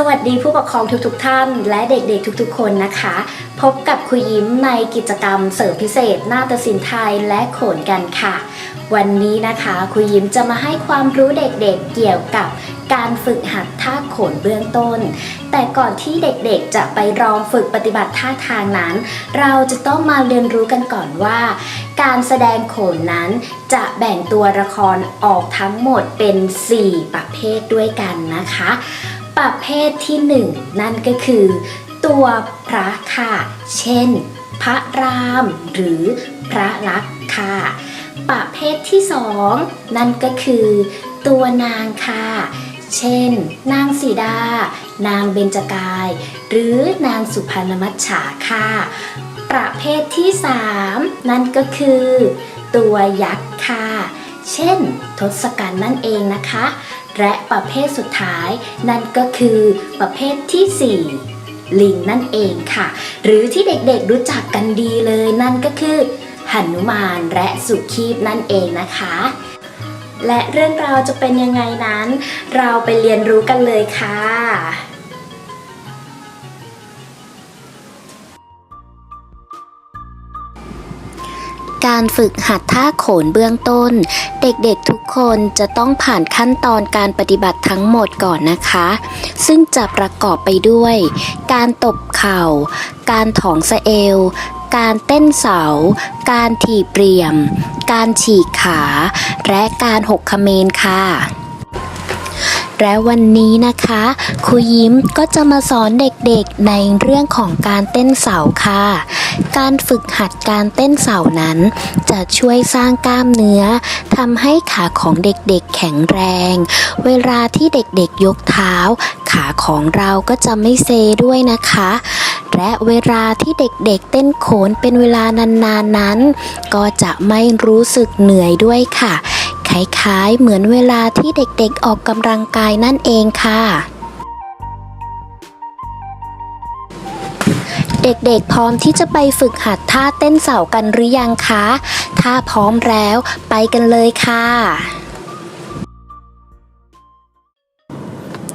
สวัสดีผู้ปกครองทุกๆทท่าน และเด็กๆทุกๆ คนนะคะ พบกับครูยิ้มในกิจกรรมเสริมพิเศษ นาฏศิลป์ไทยและโขนกันค่ะ วันนี้นะคะครูยิ้มจะมาให้ความรู้เด็กๆเกี่ยวกับการฝึกหัดท่าโขนเบื้องต้น แต่ก่อนที่เด็กๆจะไปลองฝึกปฏิบัติท่าทางนั้น เราจะต้องมาเรียนรู้กันก่อนว่า การแสดงโขนนั้นจะแบ่งตัวละครออกทั้งหมดเป็น 4 ประเภทด้วยกันนะคะ ประเภทที่1นั่นก็คือ ตัวพระค่ะ เช่น พระรามหรือพระลักษณ์ค่ะ ประเภทที่2นั่นก็คือ ตัวนางค่ะ เช่น นางสีดา นางเบญจกาย หรือนางสุพรรณมัจฉาค่ะ ประเภทที่3นั่นก็คือ ตัวยักษ์ค่ะ เช่น ทศกัณฐ์นั่นเองนะคะ และประเภทสุดท้าย นั่นก็คือประเภทที่ 4 ลิงนั่นเองค่ะ หรือที่เด็กๆรู้จักกันดีเลยนั่นก็คือหนุมานและสุขีบนั่นเองนะคะ และเรื่องราวจะเป็นยังไงนั้น เราไปเรียนรู้กันเลยค่ะ การฝึกหัดท่าโขนเบื้องต้น เด็กๆทุกคนจะต้องผ่านขั้นตอนการปฏิบัติทั้งหมดก่อนนะคะ ซึ่งจะประกอบไปด้วย การตบเข่า การถองสะเอว การเต้นเสา การถีบเรียม การฉีกขา และการหกเขมนค่ะ และวันนี้นะคะครูยิ้มก็จะมาสอนเด็กๆในเรื่องของการเต้นเสาค่ะ การฝึกหัดการเต้นเสานั้น จะช่วยสร้างกล้ามเนื้อทำให้ขาของเด็กๆแข็งแรง เวลาที่เด็กๆยกเท้า ขาของเราก็จะไม่เซด้วยนะคะและเวลาที่เด็กๆเต้นโขนเป็นเวลานานๆนั้น ก็จะไม่รู้สึกเหนื่อยด้วยค่ะ คล้ายเหมือนเวลาที่เด็กๆออกกำลังกายนั่นเองค่ะ เด็กๆพร้อมที่จะไปฝึกหัดท่าเต้นเสากันหรือยังคะ ถ้าพร้อมแล้วไปกันเลยค่ะ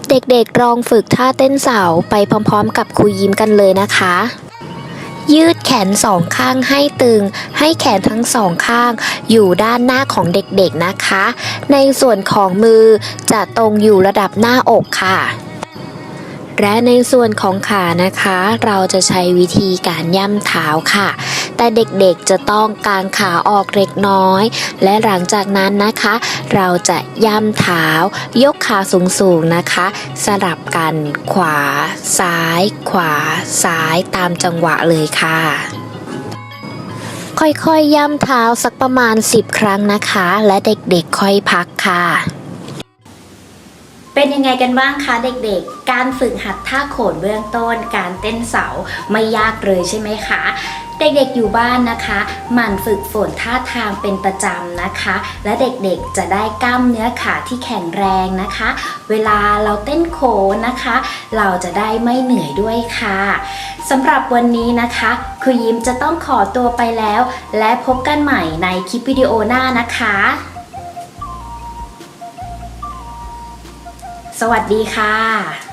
เด็กๆลองฝึกท่าเต้นเสาไปพร้อมๆ กับครูยิ้มกันเลยนะคะ ยืด นสองข้างให้ตึง ให้แขนทั้งสองข้าง อยู่ด้านหน้าของเด็กๆนะคะ ในส่วนของมือจะตรงอยู่ระดับหน้าอกค่ะและในส่วนของขานะคะ เราจะใช้วิธีการย่ำเท้าค่ะ แต่เด็กๆจะต้องกางขาออกเล็กน้อย และหลังจากนั้นนะคะ เราจะย่ำเท้ายกขาสูงๆนะคะ สลับกันขวา ซ้าย ขวา ซ้ายตามจังหวะเลยค่ะค่อยๆย่ำเท้าสักประมาณ 10 ครั้งนะคะ และเด็กๆค่อยพักค่ะ เป็นยังไงกันบ้างคะเด็กๆ การฝึกหัดท่าโขนเบื้องต้น การเต้นเสาไม่ยากเลยใช่ไหมคะ เด็กๆอยู่บ้านนะคะหมั่นฝึกฝนท่าทางเป็นประจำนะคะ และเด็กๆจะได้กล้ามเนื้อขาที่แข็งแรงนะคะ เวลาเราเต้นโขนนะคะ เราจะได้ไม่เหนื่อยด้วยค่ะสำหรับวันนี้นะคะครูยิ้มจะต้องขอตัวไปแล้ว และพบกันใหม่ในคลิปวิดีโอหน้านะคะ สวัสดีค่ะ